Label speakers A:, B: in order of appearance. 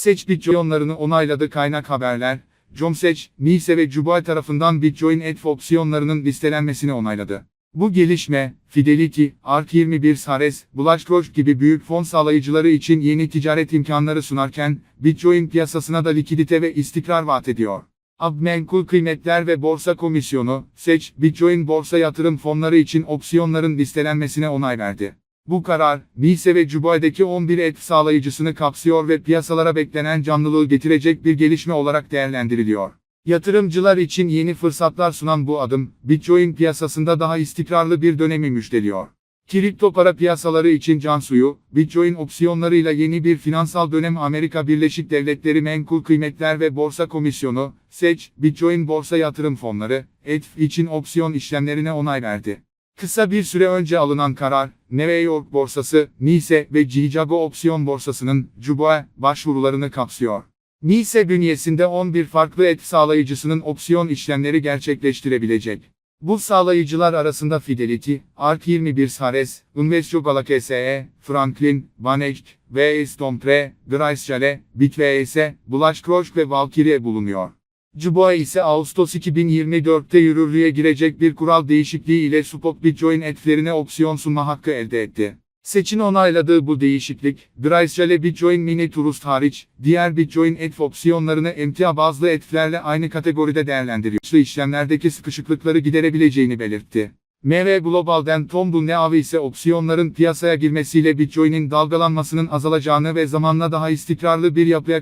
A: Seç Bitcoin'larını onayladı kaynak haberler. Comseç, Nise ve Cubay tarafından Bitcoin ETF opsiyonlarının listelenmesini onayladı. Bu gelişme, Fidelity, ARK21 Sares, BlackRock gibi büyük fon sağlayıcıları için yeni ticaret imkanları sunarken, Bitcoin piyasasına da likidite ve istikrar vaat ediyor. Abmenkul Kıymetler ve Borsa Komisyonu, Seç, Bitcoin borsa yatırım fonları için opsiyonların listelenmesine onay verdi. Bu karar, Nise ve Cubai'deki 11 et sağlayıcısını kapsıyor ve piyasalara beklenen canlılığı getirecek bir gelişme olarak değerlendiriliyor. Yatırımcılar için yeni fırsatlar sunan bu adım, Bitcoin piyasasında daha istikrarlı bir dönemi müjdeliyor. Kripto para piyasaları için can suyu, Bitcoin opsiyonlarıyla yeni bir finansal dönem Amerika Birleşik Devletleri Menkul Kıymetler ve Borsa Komisyonu, SEC, Bitcoin borsa yatırım fonları, ETF için opsiyon işlemlerine onay verdi. Kısa bir süre önce alınan karar, New York borsası, Nise ve Chicago opsiyon borsasının, Cuba, başvurularını kapsıyor. Nise bünyesinde 11 farklı et sağlayıcısının opsiyon işlemleri gerçekleştirebilecek. Bu sağlayıcılar arasında Fidelity, ARK21 Sares, Invesco Gala SE, Franklin, Banek, VS Dompre, Grayscale, BitVS, BlackRock ve Valkyrie bulunuyor. Cuboa ise Ağustos 2024'te yürürlüğe girecek bir kural değişikliği ile spot Bitcoin etlerine opsiyon sunma hakkı elde etti. Seçin onayladığı bu değişiklik, Grayscale Bitcoin Mini Trust hariç, diğer Bitcoin et opsiyonlarını emtia bazlı etlerle aynı kategoride değerlendiriyor. İşlemlerdeki sıkışıklıkları giderebileceğini belirtti. MV Global'den Tom Dunneavi ise opsiyonların piyasaya girmesiyle Bitcoin'in dalgalanmasının azalacağını ve zamanla daha istikrarlı bir yapıya